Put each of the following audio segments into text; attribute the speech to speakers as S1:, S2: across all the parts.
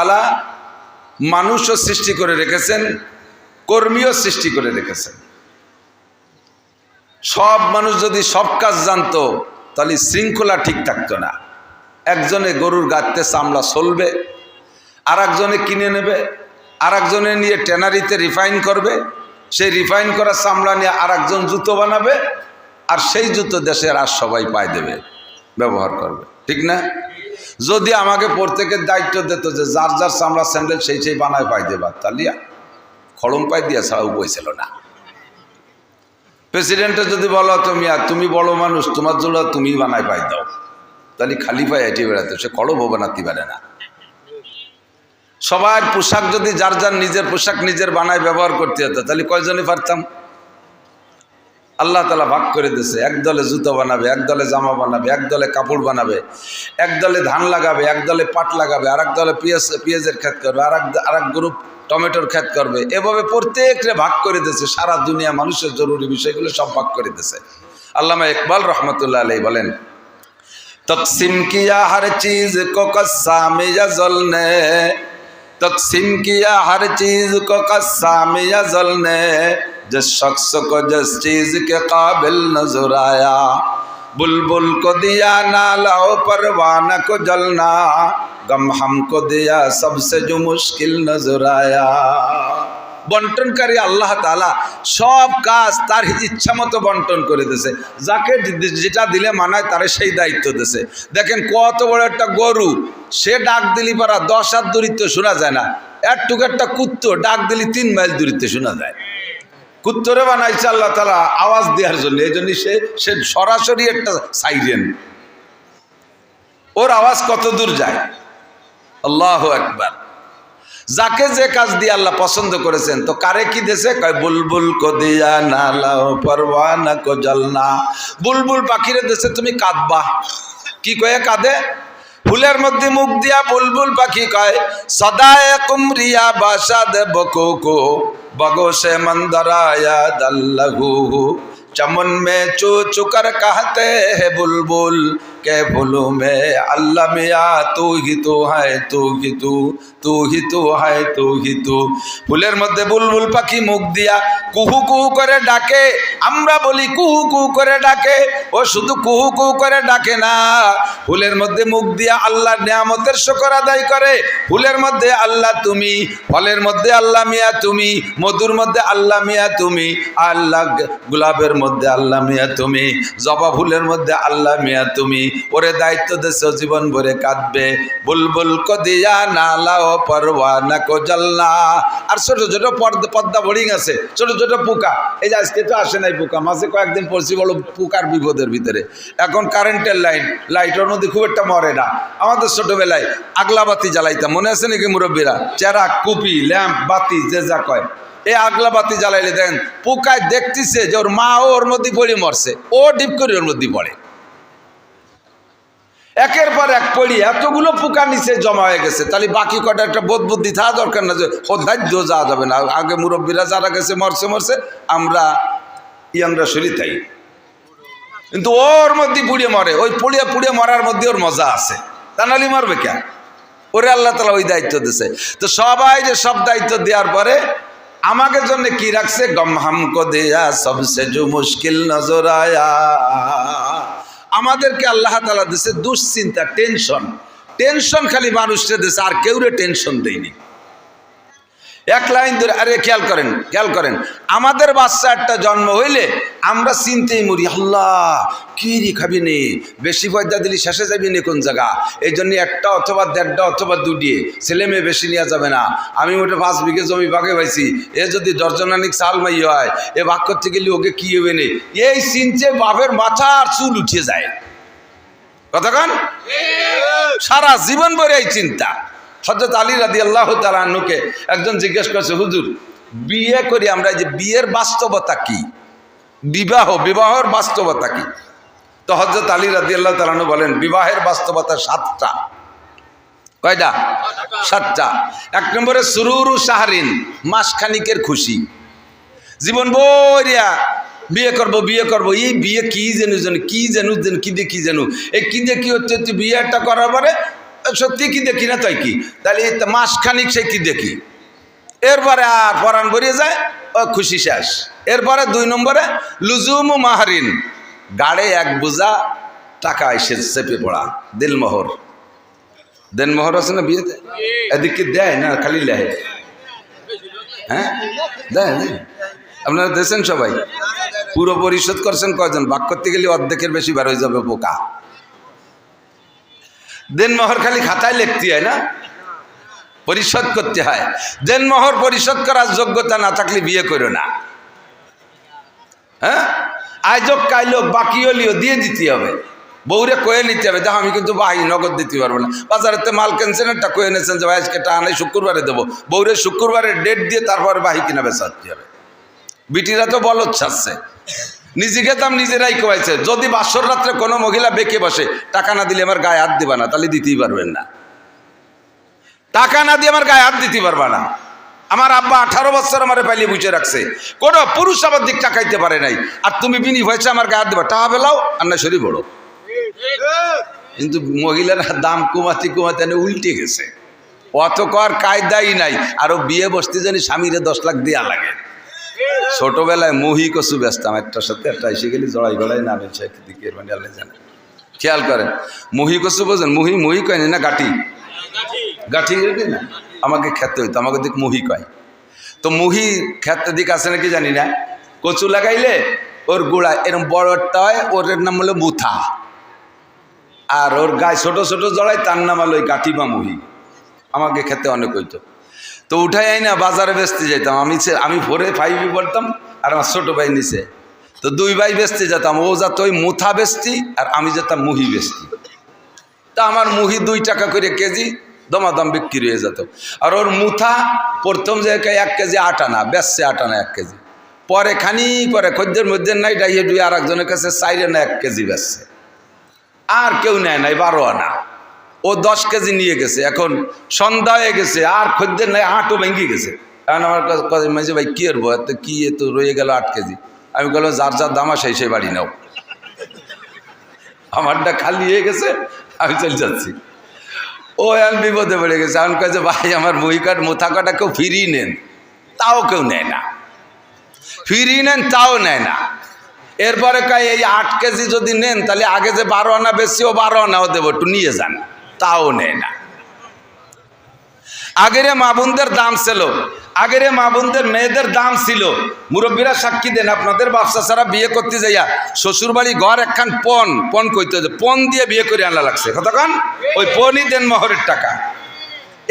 S1: তালা মানুষও সৃষ্টি করে রেখেছেন, কর্মীও সৃষ্টি করে রেখেছেন। সব মানুষ যদি সব কাজ জানতো, তাহলে শৃঙ্খলা ঠিক থাকতো না। একজনে গরুর গাঁততে চামড়া চলবে আর একজনে কিনে নেবে আর একজনে নিয়ে ট্যানারিতে রিফাইন করবে, সেই রিফাইন করা চামড়া নিয়ে আর একজন জুতো বানাবে, আর সেই জুতো দেশের আর সবাই পায় দেবে, ব্যবহার করবে। ঠিক না? যদি আমাকে প্রত্যেকের দায়িত্ব দিত যে যার যার চামড়া স্যান্ডেল সেই সেই বানায় পাই দেবা তাহলে খড়ম পাই দিয়ে ছাড়া উপায় ছিল না। প্রেসিডেন্টে যদি বলো, তুমি আর তুমি বড় মানুষ, তোমার জন্য তুমি বানায় পাই দাও। তাহলে খালি পায়ে হেঁটে বেড়াতে, সে কলমও বানাতে পারে না। সবার পোশাক যদি যার যার নিজের পোশাক নিজের বানায় ব্যবহার করতে হতো, তাহলে কয়জনে পারতাম? আল্লাহ তালা ভাগ করে দিয়েছে। এক দলে জুতো বানাবে, এক দলে জামা বানাবে, এক দলে কাপড় বানাবে, এক দলে ধান লাগাবে, এক দলে পাট লাগাবে আর এক দলে পেঁয়াজ, পেঁয়াজের ক্ষেত করবে আর এক আর এক গ্রুপ টমেটোর ক্ষেত করবে। এভাবে প্রত্যেকটা ভাগ করে দিয়েছে, সারা দুনিয়া মানুষের জরুরি বিষয়গুলো সব ভাগ করে দিয়েছে। আল্লামা ইকবাল রহমতুল্লাহ আলাই বলেন, তকসিম কিয়া হর চিজ কো কসামে জল নে তকসিম কিয়া হর চিজ কো কসামে জল নে जिस शख्स को जिस चीज के काबिल नजर आया बुलबुल को दिया नालाओ परवाना को जलना गम हमको दिया सबसे जो मुश्किल नजर आया বন্টনকারী আল্লাহ তালা সব কাজ তার ইচ্ছা মতো বন্টন করে দিয়েছে যাকে যে- যেটা দিলে মানায় তারে সেই দায়িত্ব দিয়েছে দেখেন কত বড় একটা গরু সে ডাক দিলি পারা দশ হাত দূরিত্ব শোনা যায় না একটুকু একটা কুত্তো ডাক দিলি তিন মাইল দূরিত্বে শোনা যায় কুত্তরে বানাইছে আল্লাহ তালা আওয়াজ দেওয়ার জন্য। এই জন্য সে সে সরাসরি একটা সাইরেন ওর আওয়াজ কত দূর যায়? আল্লাহ একবার যাকে যে কাজ দিয়ে আল্লাহ পছন্দ করেছেন, তো কারে কি দেশে কয়, বুলবুল কো দিয়া নালাও পরওয়ানা কো জলনা বুলবুল পাখিরে দেশে তুমি কাঁদবা। কি কয়ে কাঁদে? ফুলের মধ্যে মুখ দিয়া বুলবুল পাখি কয় সদায় কুমরিয়া বাসা দে বকো বগো সে মন্দরায়া দাল্লাহু चमन में चू चुकर कहते हैं बुलबुल के फूलों में अल्लाह मिया तू ही तू है तू ही तू तू ही तू है तू ही तू ফুলের মধ্যে বুলবুল পাখি মুখ দিয়া কুহু কুহু করে ডাকে আমরা বলি কুহু কুহু করে ডাকে ও শুধু কুহু কুহু করে ডাকে না ফুলের মধ্যে মুখ দিয়া আল্লাহ নিয়ামতের শকর আদায় করে ফুলের মধ্যে আল্লাহ তুমি ফলের মধ্যে আল্লাহ মিয়া তুমি মধুর মধ্যে আল্লাহ মিয়া তুমি আল্লাহ গোলাপের মধ্যে আল্লাহ মিয়া তুমি জবা ফুলের মধ্যে আল্লাহ মিয়া তুমি ওরে দায়িত্ব দেশ জীবন ভরে কাঁদবে। বুলবুল কদিয়া নালা ও পরওয়ানা কো জল্লা আর ছোট ছোট পর্দা পদ্মা বোর্ডিং আছে, ছোট ছোট পোকা। এই যে আজকে তো আসে নাই পোকা, মাঝে কয়েকদিন পড়ছি বলো পোকার বিপদের ভিতরে। এখন কারেন্টের লাইন লাইটের মধ্যে খুব একটা মরে না। আমাদের ছোটবেলায় আগলা বাতি জ্বালাইতাম, মনে আছে নাকি মুরব্বীরা? চেরা, কুপি, ল্যাম্প, বাতি, যে যা কয়। এই আগলা বাতি জ্বালাইলে দেখেন, পোকায় দেখতেছে যে ওর মা ওর মধ্যে পড়ে মরছে, ও ডিপ করে ওর মধ্যে পড়ে। একের পর এক পড়ি, এতগুলো পোকা নিচে জমা হয়ে গেছে। তাহলে বাকি কটা একটা বোধ বুদ্ধি থাকা দরকার না যে অধ্যার্য যাওয়া যাবে না। আগে মুরব্বীরা যারা গেছে, মরছে মরছে, আমরা ইয়াংরা শরীর তাই। কিন্তু ওর মধ্যে পুড়িয়ে মরে, ওই পুড়িয়ে পুড়িয়ে মরার মধ্যে ওর মজা আছে। তা নালি মরবে কেন ওরে আল্লাহ তালা ওই দায়িত্ব দিছে। তো সবাই যে সব দায়িত্ব দেওয়ার পরে আমাকে জন্য কি রাখছে? গম হামকো দেয়া, সবসে যে মুশকিল নজর আয়া। আমাদেরকে আল্লাহ তালা দিছে দুশ্চিন্তা টেনশন টেনশন খালি মানুষকে দিছে আর কেউরে টেনশন দেয়নি। এক লাইন ধরে, আরে খেয়াল করেন খেয়াল করেন। আমাদের বাচ্চা একটা জন্ম হইলে আমরা চিনতেই মরি, আল্লাহ, কি খাবি নে? বেশি পয়দা দিলি শেষে যাবি নে কোন জায়গা? এই জন্য একটা অথবা দেড়টা অথবা দুটিয়ে ছেলে মেয়ে বেশি নেওয়া যাবে না। আমি মোটে পাঁচ বিঘে জমি বাগে পাইছি, এ যদি দর্জনানিক সাল মাই হয়, এ ভাগ করতে গেলে ওকে কি হবে নে? এই চিনতে বাপের মাথা আর চুল উঠে যায়। কতক্ষণ সারা জীবন ভরে এই চিন্তা। হজরত আলী রাদি আল্লাহ তালুকে একজন জিজ্ঞেস করছে, হুজুর, বিয়ে করি আমরা যে বিয়ের বাস্তবতা কি? বিবাহ, বিবাহের বাস্তবতা কি? তো হজরত আলী রাদি আল্লাহ তালানু বলেন, বিবাহের বাস্তবতা সাতটা। কয়টা? সাতটা। এক নম্বরে, সুরুরু সাহারিন মাসখানিকের খুশি। জীবন বরিয়া বিয়ে করব বিয়ে করব, এই বিয়ে কি জেনু যেন, কি জেনু যেন, কি দিয়ে কি জেনু এই কি দিয়ে কি হচ্ছে বিয়েটা করার পরে সত্যি কি দেখি না তাই কি? তাহলে মাসখানিক সে কি দেখি? এরপরে আর পরাণ বেরিয়ে যায়, ও খুশি শেষ। এরপরে দুই নম্বরে, লুজুমু মাহারিন। গাড়ে এক বোঝা টাকা এসে চেপে পড়া, দিলমোহর। দেনমোহর আছে না বিয়েতে? এদিকে দেয় না, খালি লেহে। হ্যাঁ? দেয় দেয়। আপনারা দেখছেন সবাই? পুরো পরিশোধ করছেন কয়জন? বাক করতে গেলে অর্ধেকের বেশি বার হয়ে যাবে পোকা দেনমোহর খালি খাতায় লিখতে হয় না? পরিশোধ করতে হয়। দেনমোহর পরিশোধ করার যোগ্যতা না থাকলে বিয়ে করো না। হ্যাঁ? আয়োজক কাইলোক বাকি হলিও দিয়ে দিতে হবে। বউরে কয়ে নিতে হবে, দেখো আমি কিন্তু বাহি নগদ দিতে পারব না। বাজারেতে মাল কেনছেন একটা কয়ে নিয়েছেন যে, ভাই, আজকে টানে শুক্রবারে দেবো। বউরে শুক্রবারে ডেট দিয়ে তারপরে বাহি কিনা বেচাতে হবে। বিটিরা তো বলত ছাড়ছে। নিজেকে দাম নিজেরাই কয়েছে যদি বাসর রাত্রে কোনো মহিলা বেঁকে বসে, টাকা না দিলে আমার গায়ে হাত দিবা না, তাহলে দিতেই পারবেন না। টাকা না দিয়ে আমার গায়ে হাত দিতে পারবা না। আমার আব্বা আঠারো বছর আমার পাইলে বুঝে রাখছে। কোনো পুরুষ আমার দিক টাকাইতে পারে নাই। আর তুমি বিনি হয়েছে আমার গায়ে হাত দিবা, টাকা বেলাও আর না শরীর বড়। কিন্তু মহিলারা দাম কমাতে কমাতে উল্টে গেছে। অত কর কায়দাই নাই। আরও বিয়ে বসতে জানি স্বামীরে দশ লাখ দেয়া লাগে। ছোটবেলায় মহি কচু ব্যস্তাম একটার সাথে, একটা এসে গেলে জড়াই গড়াই নামে দিকে মানে আল্লাহ জানে খেয়াল করেন, মহি কচু বোঝেন? মহি মহি কয়নি না গাটি গাঠি? না? আমাকে খেতে হইতো, আমাকে দিক মুহি কয়। তো মুহি খেতে দিক আছে নাকি জানি না। কচু লাগাইলে ওর গোড়া এরকম বড়টা হয়, ওর নাম হলো মুথা। আর ওর গায়ে ছোট ছোট জড়াই তার নাম হলো গাঠি বা মুহি। আমাকে খেতে অনেক হইতো। তো উঠাই না, বাজারে বেচতে যেতাম আমি আমি ভোরে ফাইভে পড়তাম আর আমার ছোটো ভাই নিচে। তো দুই ভাই বেচতে যেতাম। ও যাত ওই মুথা বেচতি আর আমি যেতাম মুহি বেচতি। তা আমার মুহি দুই টাকা করে কেজি দমাদম বিক্রি হয়ে যেত। আর ওর মুথা প্রথম জায়গায় এক কেজি আট আনা, বেচছে আট আনা এক কেজি। পরে খানি পরে খদ্দের মধ্যে নাই, ডাইয়ে ডুয়ে আর একজনের কাছে চাইরে না এক কেজি বেচছে। আর কেউ নেয় নাই বারো আনা। ও দশ কেজি নিয়ে গেছে, এখন সন্ধ্যা হয়ে গেছে, আর খদ্দের নাই আটও ভেঙে গেছে। কারণ আমার কাছে মাঝে ভাই, কী করব এত কি এত রয়ে গেল আট কেজি? আমি বললাম, যার যার দামা সেই সেই বাড়ি নাও। আমারটা খালি হয়ে গেছে, আমি চলে যাচ্ছি। ও এখন বিপদে পড়ে গেছে, এখন কাছে ভাই, আমার মহিকার মোথা কাটা কেউ ফিরিয়ে নেন, তাও কেউ নেয় না। ফিরিয়ে নেন, তাও নেয় না। এরপরে কাই এই আট কেজি যদি নেন, তাহলে আগে যে বারো আনা বেশি, ও বারো আনাও দেবো, একটু নিয়ে যান। তাও নেয় না। আগেরে মা বোনদের দাম ছিল, আগেরে মা বোনদের মেয়েদের দাম ছিল। মুরব্বীরা সাক্ষী দেন, আপনাদের ব্যবসা ছাড়া বিয়ে করতে যাইয়া শ্বশুর বাড়ি ঘর একখান পণ পণ কইতে হতো। পণ দিয়ে বিয়ে করে আনা লাগছে। কতক্ষণ ওই পণই দেন মহরের টাকা।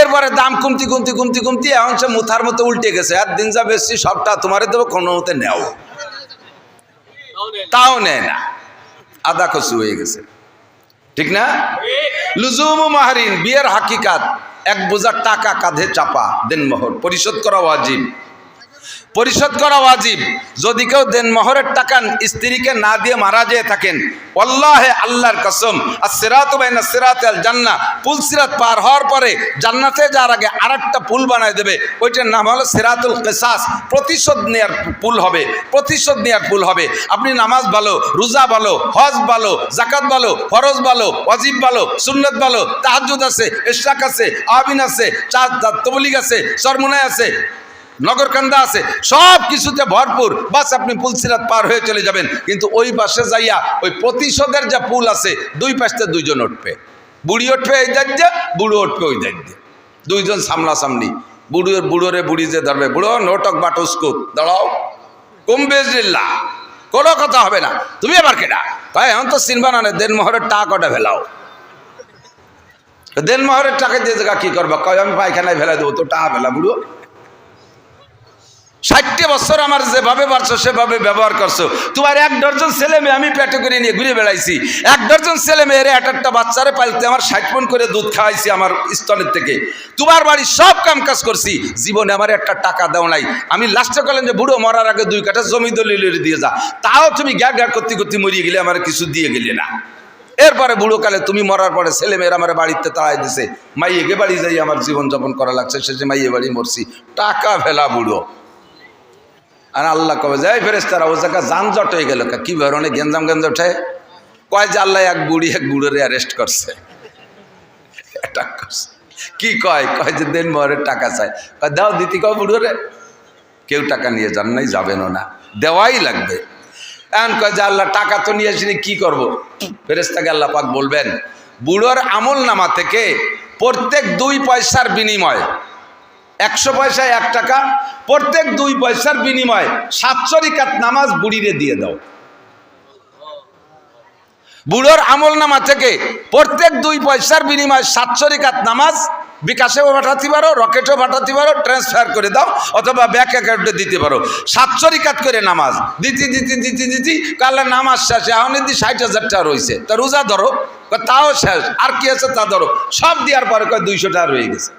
S1: এরপরে দাম কমতি কমতি কমতি কমতি, এখন সে মুথার মতো উল্টে গেছে। আর দিন যা বেশি, সবটা তোমারে দেবো, কোনো মতে নেও। তাও নেয় না। আদা কচু হয়ে গেছে। ঠিক না? লুজুমু মাহরিন, বিয়ের হাকিকাত। এক বোঝা টাকা কাঁধে চাপা, দেনমোহর। পরিশোধ করা ওয়াজিব। পরিশোধ করা ওয়াজিব। যদি কেউ দেন মহরের টাকা স্ত্রীকে না দিয়ে মারা যেয়ে থাকেন অল্লাহে আল্লাহর কসম আর সিরাত বাইনা সিরাত আল জান্না পুল সিরাত পার হওয়ার পরে জান্নাতে যাওয়ার আগে আরেকটা পুল বানায় দেবে। ওইটার নাম হলো সিরাতুল কেসাস। প্রতিশোধ নেওয়ার পুল হবে, প্রতিশোধ নেওয়ার পুল হবে। আপনি নামাজ ভালো, রোজা ভালো, হজ ভালো জাকাত ভালো, ফরজ ভালো অজিব ভালো, সুন্নত ভালো তাহাজুদ আছে, ইশরাক আছে আবিন আছে, চাঁদ তবলিগ আছে সরমুনায় আছে। নগরকান্দা আছে, সব কিছুতে ভরপুর। বাস আপনি পুলসিরাত পার হয়ে চলে যাবেন, কিন্তু ওই বাসে যাইয়া ওই প্রতিশোধের যা পুল আছে, দুই পাশে দুইজন উঠবে। বুড়ি উঠবে এই দায়িত্বে বুড়ো উঠবে ওই দায়িত্বে দুইজন সামনাসামনি। বুড়োর বুড়োরে বুড়ি যে ধরবে, বুড়ো নোটক বাটুস্কুত দাঁড়াও। কুম্বেজিল্লা কোনো কথা হবে না। তুমি আবার কেটা তাই এখন তো চিনবা না, দেন মোহরের টাকা ফেলাও। দেন টাকা দিয়ে জায়গা কি করবা? কয়, আমি পায়খানায় ফেলা দেবো তো টাকা ফেলা বুড়ো। ষাটটি বছর আমার যেভাবে পারছ, সেভাবে ব্যবহার করছ। তোমার এক ডজন ছেলে মেয়ে, আমি পেটে করে নিয়ে ঘুরে বেড়াইছি। এক ডজন ছেলে মেয়ের এক একটা বাচ্চারে পালতে আমার ষাট পন করে দুধ খাওয়াইছি আমার স্তনের থেকে। তোমার বাড়ির সব কাম কাজ করছি, জীবনে আমার একটা টাকা দাও নাই। আমি লাস্টে করলেন যে, বুড়ো, মরার আগে দুই কাঠা জমি দলিল দিয়ে যা। তাও তুমি গ্যা গ্যা করতে করতে মরিয়ে গেলে আমার কিছু দিয়ে গেলে না। এরপরে বুড়ো কালে তুমি মরার পরে ছেলে মেয়েরা আমার বাড়িতে তাড়াই দিছে। মাইয়েকে বাড়ি যাই আমার জীবন যাপন করা লাগছে শেষে মাইয়ে বাড়ি মরছি। টাকা ফেলা বুড়ো। আর আল্লাহ কবে যায় ফেরেস তারা ও জায়গা যানজট হয়ে গেল, কি ধরনের গেঞ্জাম গেঞ্জ ওঠে? কয় যে, আল্লাহ এক বুড়ি এক বুড়োরে অ্যারেস্ট করছে। অ্যাটাক করছে। কি কয়? কয় যে, দেন মহরের টাকা চাই। কয়, দাও, দিতি কয় বুড়োরে? কেউ টাকা নিয়ে যান নাই, যাবেনও না। দেওয়াই লাগবে। এমন কয় যে, আল্লাহ, টাকা তো নিয়ে আসিনি, কি করব? ফেরেস্তাকে আল্লাহ পাক বলবেন, বুড়োর আমল নামা থেকে প্রত্যেক দুই পয়সার বিনিময় একশো পয়সায় এক টাকা, প্রত্যেক দুই পয়সার বিনিময়ে সাতশো রিকাত নামাজ বুড়িরে দিয়ে দাও। বুড়োর আমল নামা থেকে প্রত্যেক দুই পয়সার বিনিময়ে সাতশো রিকাত নামাজ বিকাশেও পাঠাতে পারো, রকেটও পাঠাতে পারো ট্রান্সফার করে দাও, অথবা ব্যাক অ্যাকাউন্টে দিতে পারো। সাতশো রিকাত করে নামাজ, দিতি দিতি দিতি দিতি কালে নামাজ শেষ, এখন দি ষাট হাজার রয়েছে। তা রোজা ধরো তাও শেষ, আর কি আছে তা ধরো। সব দেওয়ার পরে কয় দুইশো টাকা রয়ে গেছে।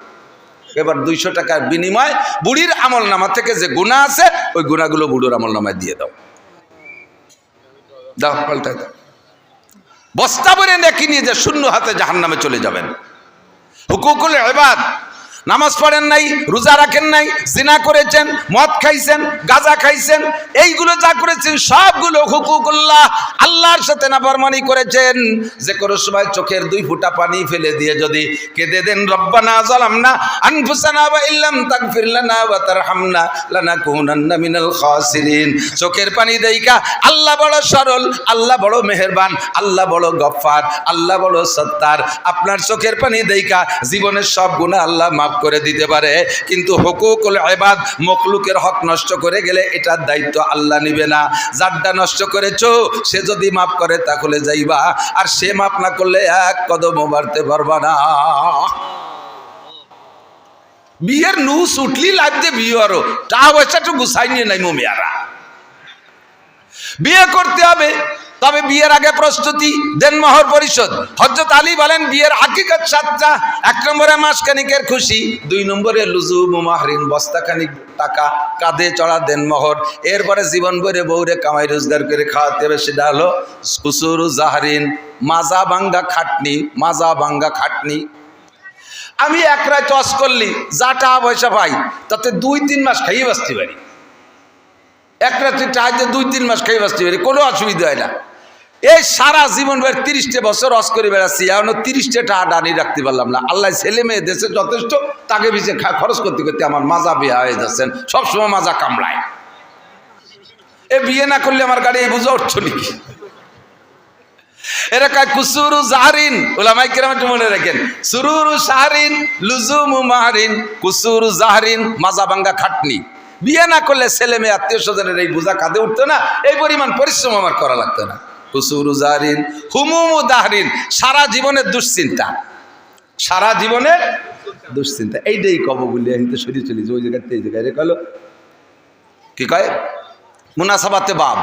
S1: এবার দুইশো টাকার বিনিময় বুড়ির আমল নামা থেকে যে গুণা আছে, ওই গুণাগুলো বুড়োর আমল নামায় দিয়ে দাও। দাও পাল্টাই দাও। বস্তা ভরে নেকি নিয়ে যে শূন্য হাতে জাহান নামে চলে যাবেন। হুকুকুল এবাদ নামাজ পড়েন নাই, রোজা রাখেন নাই, জিনা করেছেন, মদ খাইছেন, গাজা খাইছেন, এইগুলো যা করেছেন, সবগুলো হুকুকুল্লাহ আল্লাহর সাথে নাফরমানি করেছেন। যে কোনো সময় চোখের দুই ফুটা পানি ফেলে দিয়ে যদি কেঁদে দেন, রব্বানা জালামনা আনফুসানা ওয়া ইল্লাম তাগফির লানা ওয়া তারহামনা লানাকুনান্না মিনাল খাসিরিন। চোখের পানি দেইকা আল্লাহ বড় সরল, আল্লাহ বড় মেহেরবান, আল্লাহ বড় গফফার, আল্লাহ বড় সত্তার। আপনার চোখের পানি দেইকা জীবনের সব গুনাহ আল্লাহ মাফ করে দিতে পারে। কিন্তু হুকুকুল ইবাদ মখলুকের হক নষ্ট করে গেলে এটার দায়িত্ব আল্লাহ নিবে না। যারটা নষ্ট করেছ, সে যদি মাফ করে তাহলে যাইবা। আর সে মাফ না করলে এক কদমও বাড়তে পারবা না। বিয়ের নুস উঠলি লাগতে বিয়ে আরও। টাকা পয়সা তো গুছাই নিয়ে নাই মেয়ারা বিয়ে করতে হবে। তবে বিয়ের আগে প্রস্তুতি, দেন মহর পরিশোধ। হজরত আলী বলেন, বিয়ের হাকিকত সাতটা, এক নম্বরে মাসখানিকের খুশি, দুই নম্বরে লুজু মুমাহরিন, বস্তাখানিক টাকা, কাঁধে চড়া, দেন মহর। এরপরে জীবন ভরে বউরে কামাই রোজগার করে খাওয়াতে হবে সেটা হলো কুসুরু জাহারিন। মাজা বাঙ্গা খাটনি, মাজা বাঙ্গা খাটনি। আমি এক রায় টস করলি, যা টাকা পয়সা পাই, তাতে দুই তিন মাস খাইয়ে বাঁচতে পারি। এক রাত্রি টাইতে দুই তিন মাস খেয়ে বাঁচতে পারি, কোনো অসুবিধা হয় না। এই সারা জীবন বের তিরিশটে বছর রস করে বেড়াচ্ছি এখনও তিরিশটা টাকা ডানি রাখতে পারলাম না। আল্লাহ ছেলে মেয়ে দেশে যথেষ্ট, তাকে পিছিয়ে খরচ করতে করতে আমার মাজা বিয়া হয়ে যাচ্ছেন। সবসময় মাজা কামড়ায়। এ বিয়ে না করলে আমার গাড়ি বুঝে উঠছো নাকি? কুসুরু জাহারিন। লুজুমু মাহারিন। কুসুরু জাহারিন, মাজা ভাঙ্গা খাটনি। বিয়ে না করলে ছেলে মেয়ে আত্মীয় স্বজনের এই বোঝা উঠতো না, এই পরিমাণ পরিশ্রম আমার করা লাগতো না। কুসুরু জাহারিন হুমুমু দাহরিন, সারা জীবনের দুশ্চিন্তা। সারা জীবনের দুশ্চিন্তা। এইটাই কব বলি আমি তো সরিয়ে চলেছি ওই জায়গাতে এই জায়গায়। কলো কি কয়? মুনাসাবাতে বাপ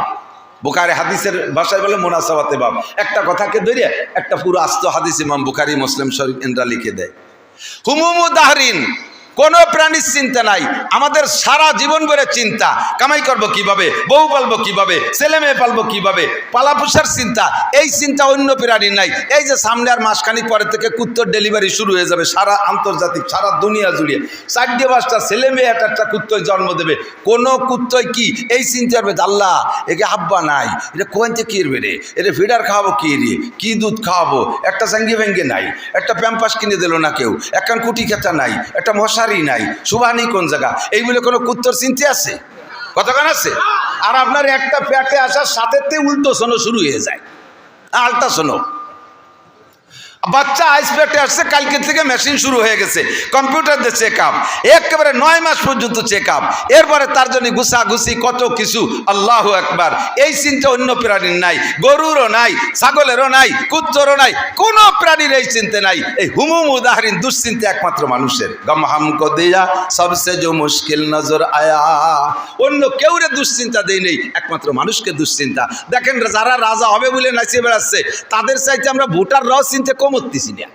S1: বুখারি হাদিসের ভাষায় বলে মোনাসাবাতে বাপ একটা কথাকে ধরে একটা পুরো আস্ত হাদিস ইমাম বুখারি মুসলিম শরীফ এনরা লিখে দেয়। হুমুমু দাহরিন কোনো প্রাণীর চিন্তা নাই। আমাদের সারা জীবন ভরে চিন্তা। কামাই করব কীভাবে? বউ পালবো কীভাবে? ছেলে মেয়ে পালবো কীভাবে? পালাপোষার চিন্তা। এই চিন্তা অন্য প্রাণীর নাই। এই যে সামনে আর মাসখানিক পরে থেকে কুত্তর ডেলিভারি শুরু হয়ে যাবে সারা আন্তর্জাতিক সারা দুনিয়া জুড়ে। চারটে পাঁচটা ছেলে মেয়ে একটা একটা কুত্তয় জন্ম দেবে। কোনো কুত্তয় কি এই চিন্তা যে, আল্লাহ একে আব্বা নাই। এটা থেকে কি রে এটা ফিডার খাওয়াবো কি রে? কি দুধ খাওয়াবো? একটা সাঙ্গি ভেঙ্গে নাই। একটা প্যাম্পাস কিনে দিল না কেউ। একখান কুটি খেতা নাই। একটা মশারি নাই। শুভানি কোন জায়গা? এইগুলো কোনো কুত্তর চিনতে আছে? কতক্ষণ আছে? আর আপনার একটা প্যাটে আসার সাথে উল্টো শোনো শুরু হয়ে যায়। আলটা শোনো। বাচ্চা আইস পেটে আসছে, কালকে থেকে মেশিন শুরু হয়ে গেছে। কম্পিউটার দিয়ে চেক আপ একেবারে নয় মাস পর্যন্ত চেক আপ এরপরে তার জন্য গুছি কত কিছু, আল্লাহ একবার এই চিন্তা অন্য প্রাণীর নাই, গরুরও নাই, ছাগলেরও নাই, কুত্তরও নাই, কোনো প্রাণীর এই চিন্তা নাই। এই হুমুম উদাহরণ দুশ্চিন্তা একমাত্র মানুষের। গম হামকো দিয়া, সবসে যে মুশকিল নজর আয়া। অন্য কেউরে দুশ্চিন্তা দেই নেই, একমাত্র মানুষকে দুশ্চিন্তা। দেখেন যারা রাজা হবে বলে নাচিয়ে বেড়াচ্ছে, তাদের চাইতে আমরা ভোটার রাও চিনতে কমত্তিছি না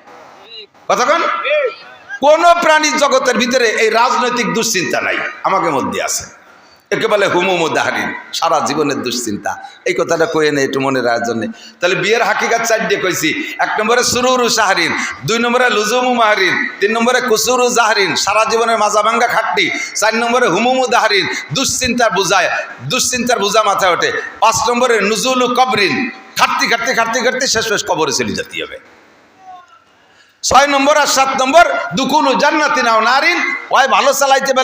S1: কতক্ষণ কোন প্রাণীর জগতের ভিতরে এই রাজনৈতিক দুশ্চিন্তা নাই? আমাকে মধ্যে আছে। একে বলে হুমুম দাহারিন সারা জীবনের দুশ্চিন্তা। এই কথাটা কয়ে নেই একটু মনে রাখার জন্য। তাহলে বিয়ের হাকিকাত চারটে কইছি। এক নম্বরে সুরুরু সাহারিন, দুই নম্বরে লুজুমু মাহারিন, তিন নম্বরে কুসুরু জাহারিন, সারা জীবনের মাজা ভাঙ্গা খাটনি। চার নম্বরে হুমুমু দাহারিন দুশ্চিন্তার বুঝায়, দুশ্চিন্তার বুঝা মাথায় ওঠে। পাঁচ নম্বরে নুজুলু কবরিন, খাটতি, খাটতে খাটতে খাটতে, শেষ শেষ কবরে চলে যেতে হবে। ছয় নম্বর আর সাত নম্বর দুকুলু জান্নাতি নাও নারিন। ওয়াই ভালো চালাইতে পারলে